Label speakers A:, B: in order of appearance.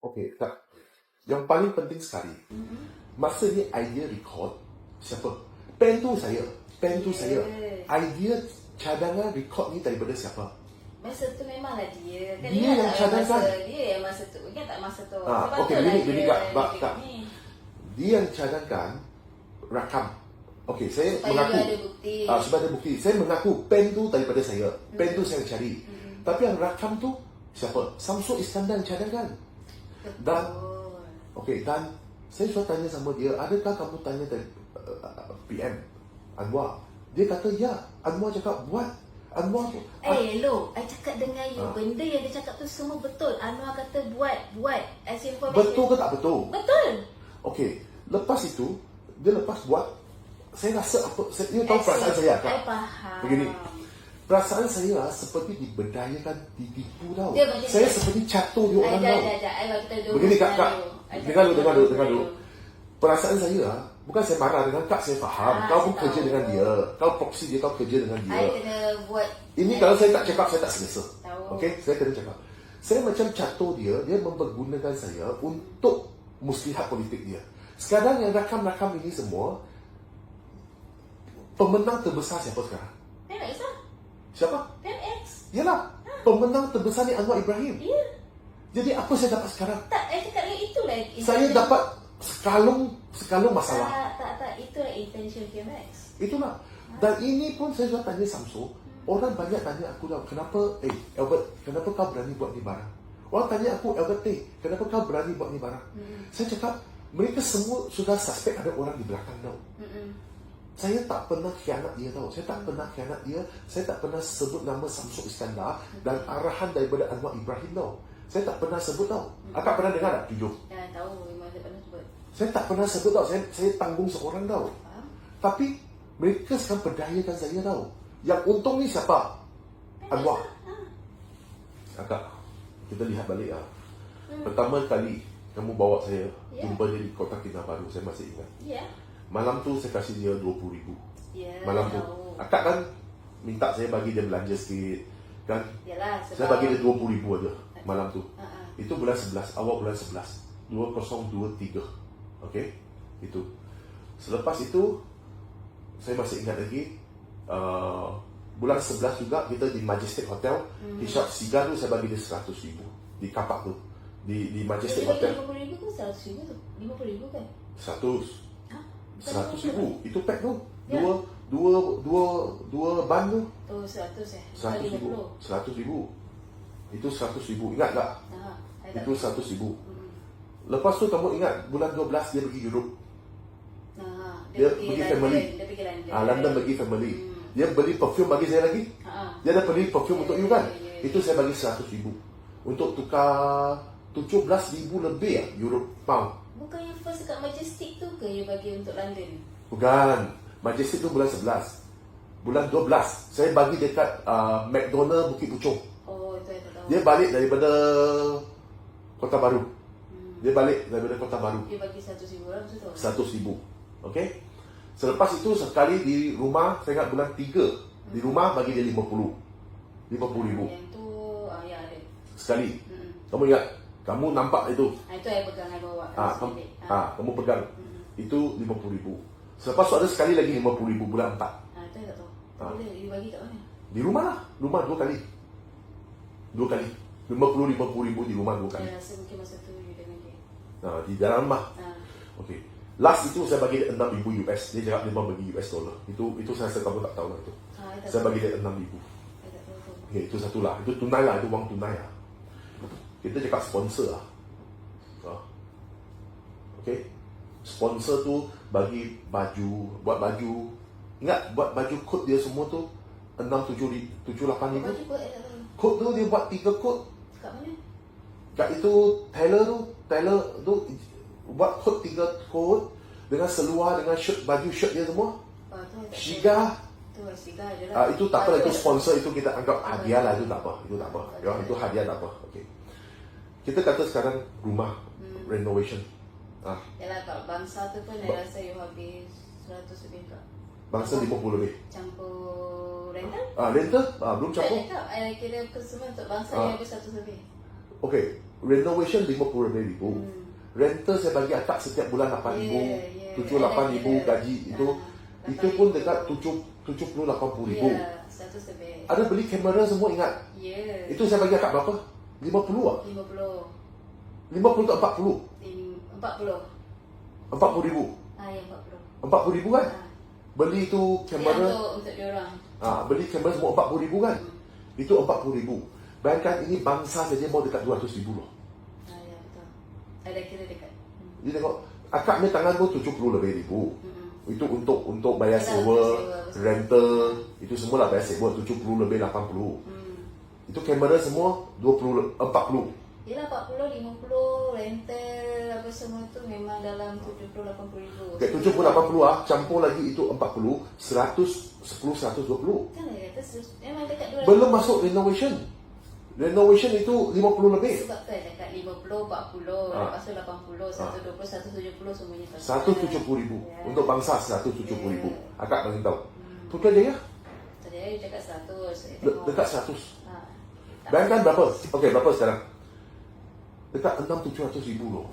A: Okey, tak. Yang paling penting sekali,
B: Mm-hmm.
A: masa ni idea record, siapa? Pen tu saya. Pen tu saya. Idea cadangan record ni daripada siapa?
B: Masa tu memanglah dia. Kan
A: Dia
B: ingat
A: yang
B: tak
A: cadangkan.
B: Masa, dia yang masa tu. Ingat tak masa tu? Sebab
A: okey,
B: tu lah
A: begini,
B: dia-
A: begini, Kak.
B: dia
A: Bak, Kak. Dia yang cadangkan rakam. Okey, saya
B: Supaya
A: mengaku.
B: dia ada bukti.
A: Ah, sebab ada bukti. Saya mengaku pen tu daripada saya. Pen tu saya cari.
B: Hmm.
A: Tapi yang rakam tu siapa? Samsul Iskandar yang cadangkan. Dan. Okey, dan saya sudah tanya sama dia, adakah kamu tanya dari uh, PM Anwar? Dia kata ya. Anwar cakap buat. Anwar tu.
B: Eh, hello. I cakap dengan you.
A: Ah.
B: Benda yang dia cakap tu semua betul. Anwar kata buat. Buat. As information.
A: betul ke tak betul?
B: Betul.
A: Okey, lepas itu dia lepas buat saya rasa apa saya, you tahu perasaan saya kan?
B: faham.
A: Begini. Perasaan saya ah, seperti diberdayakan, ditipu tau.
B: Dia macam
A: Saya
B: ni.
A: seperti catur dia orang tau. Begini kak, kak. Dengar dulu, dengar dulu, dengar dulu. Perasaan saya ah, bukan saya marah dengan kak, saya faham.
B: Ah,
A: kau pun kerja
B: tahu.
A: dengan dia. Kau proxy dia, kau kerja dengan dia.
B: Kena buat.
A: Ini kalau saya tak cakap, saya tak selesa. Okey, saya kena cakap. Saya macam catur dia, dia mempergunakan saya untuk muslihat politik dia. Sekarang yang rakam-rakam ini semua, pemenang terbesar siapa sekarang? Siapa?
B: PMX.
A: Yalah, pemenang terbesar ni Anwar Ibrahim.
B: Ya.
A: Jadi apa saya dapat sekarang?
B: Tak, I cakap dengan itulah.
A: Saya
B: intention-
A: dapat sekalung sekalung masalah.
B: Tak, tak, tak. Itulah intention PMX.
A: Itulah. Dan ini pun saya sudah tanya Samsul. Orang banyak tanya aku tau, kenapa, eh Albert, kenapa kau berani buat ni barang? Orang tanya aku, Albert, eh, kenapa kau berani buat ni barang? Saya cakap, mereka semua sudah suspek ada orang di belakang tau.
B: Mm-mm.
A: Saya tak pernah khianat dia tau. Saya tak pernah khianat dia. Saya tak pernah sebut nama Samsul Iskandar dan arahan daripada Anwar Ibrahim tau. Saya tak pernah sebut tau. Akak pernah dengar tak video?
B: Dah tahu memang saya pernah sebut.
A: Saya tak pernah sebut tau. Saya, saya tanggung seorang tau.
B: Faham?
A: Tapi mereka sekarang berdayakan saya tau. Yang untung ni siapa? Anwar. Kakak, kita lihat balik ah. Pertama kali kamu bawa saya
B: Ya.
A: jumpa dia di Kota Kinabalu, saya masih ingat.
B: Ya.
A: Malam tu saya kasih dia 20 ribu.
B: Ya.
A: Malam tu.
B: tahu.
A: Akak kan minta saya bagi dia belanja sikit. Kan?
B: Yalah.
A: Saya bagi dia 20 ribu aja malam tu.
B: Ah.
A: Itu bulan 11, awal bulan 11. 2023. Okey? Itu. Selepas itu saya masih ingat lagi uh, bulan 11 juga kita di Majestic Hotel
B: Hmm.
A: di shop Sigar tu saya bagi dia 100 ribu di kapak tu di di Majestic
B: bagi
A: Hotel
B: 50 ribu ke 100 ribu tu? 50 ribu kan?
A: 100 100 ribu. Itu pack tu.
B: Ya.
A: dua dua dua dua ban tu.
B: Tu 100 eh?
A: 100 ribu.
B: 50.
A: 100 ribu. Itu 100 ribu. Ingat tak?
B: Ah, I tak
A: itu 100 ribu. Lepas tu kamu ingat bulan 12 dia pergi Europe?
B: Ah,
A: Dia pergi
B: London,
A: family.
B: Dia pergi London.
A: ah, London bagi family.
B: Hmm.
A: dia beli perfume bagi saya lagi.
B: Ah,
A: dia ada beli perfume
B: Ya,
A: untuk
B: ya,
A: you kan?
B: ya, ya, ya.
A: itu saya bagi 100 ribu. Untuk tukar 17 ribu lebih ya Europe. Pound
B: Bukan first kat Majestic tu ke you bagi untuk London?
A: Bukan. Majestic tu bulan 11. Bulan 12. Saya bagi dekat uh, McDonald Bukit Puchong.
B: Oh, itu I tak tahu.
A: Dia balik daripada Kota Baru.
B: Hmm.
A: Dia balik daripada Kota Baru.
B: You bagi 100 ribu lah macam tu?
A: 100 ribu. Okey? Selepas itu sekali di rumah, saya ingat bulan 3. Di rumah bagi dia 50. 50 ribu.
B: Yang tu, ah, ya ada.
A: Sekali.
B: Hmm.
A: Kamu ingat? Kamu nampak itu.
B: Ah, itu I pegang, I bawa.
A: Ah,
B: Sekali.
A: kamu,
B: Ah.
A: ah, kamu pegang.
B: Hmm.
A: Itu 50 ribu. Selepas tu ada sekali lagi 50 ribu bulan 4.
B: Ah, itu I tak tahu.
A: Ah.
B: Bila you bagi kat mana?
A: Di rumah lah. Rumah dua kali. Dua kali. 50-50 ribu di rumah dua kali.
B: Saya rasa mungkin masa tu you dengan dia.
A: Nah, di dalam rumah.
B: Ah.
A: Okey. Last itu saya bagi dia 6 ribu US. Dia cakap dia mau bagi US dollar. Itu itu saya rasa kamu tak tahu lah itu.
B: Tak
A: Saya bagi dia 6 ribu. Okey, itu satu lah. Itu tunai lah. Itu wang tunai lah. Kita cakap sponsor lah. Ah. Okey. Sponsor tu bagi baju, buat baju. Ingat buat baju coat dia semua tu 6 7 ri- 7 8 ribu. Coat tu dia buat 3 coat
B: Kat mana?
A: Kat itu tailor tu, tailor tu buat coat tiga coat dengan seluar dengan shirt baju shirt dia semua.
B: Ah, tu tahu.
A: Shiga
B: Tu I Shiga je lah.
A: ah, itu tak apa itu sponsor itu kita anggap hadiah lah itu tak apa itu tak apa ya itu hadiah tak apa okey kita kata sekarang rumah
B: Hmm.
A: renovation ah
B: Yalah kat bangsa tu pun
A: Ba-
B: rasa you habis 100 lebih kak.
A: bangsa 50 lebih
B: Campur rental?
A: ah rental ah belum
B: Tak
A: campur
B: cakap, I kira ke semua untuk bangsa
A: Ah.
B: you habis 100 lebih.
A: Okay, renovation RM50,000.
B: Hmm.
A: Rental saya bagi akak setiap bulan RM8,000.
B: Ya, ya.
A: tujuh lapan ribu gaji itu
B: Ah,
A: itu pun dekat tujuh tujuh puluh lapan puluh ribu.
B: Ya, satu sebeg.
A: Ada beli kamera semua ingat?
B: Ya.
A: Itu saya bagi akak berapa? Lima puluh ah?
B: lima puluh.
A: Lima puluh ke empat puluh?
B: Empat puluh.
A: Empat puluh ribu.
B: Ah, ya empat puluh.
A: Empat puluh ribu kan?
B: Ah.
A: Beli itu
B: Ya,
A: kamera,
B: untuk untuk diorang.
A: ah, beli kamera semua empat puluh ribu kan? Itu empat puluh ribu. Bayangkan ini bangsa saja mau dekat dua ratus ribu loh.
B: Ah, ya betul. Ada kira dekat. Hmm.
A: Jadi tengok, akak punya tangan pun tujuh puluh lebih ribu.
B: Hmm.
A: Itu untuk untuk bayar sewa, rental, itu semua lah bayar sewa tujuh puluh lebih lapan puluh.
B: Hmm.
A: Itu kamera semua 20 40.
B: Yelah 40, 50, rental apa semua tu memang dalam 70, 80 ribu.
A: Okey 70 80 ah campur lagi itu 40 100 10 120.
B: Kan kata sus- memang dekat 200.
A: Belum masuk renovation. Renovation itu 50 lebih.
B: Sebab ada dekat 50, 40,
A: Ah.
B: lepas tu 80, 120, 170 semuanya tak
A: 170 ribu.
B: Ya.
A: Untuk bangsa 170 ribu.
B: Ya.
A: Akak bagi tahu.
B: Hmm.
A: Putrajaya
B: dia cakap 100. saya
A: de-
B: tengok.
A: dekat 100. Bayangkan berapa? Okey berapa sekarang? Dekat 6 700 ribu loh.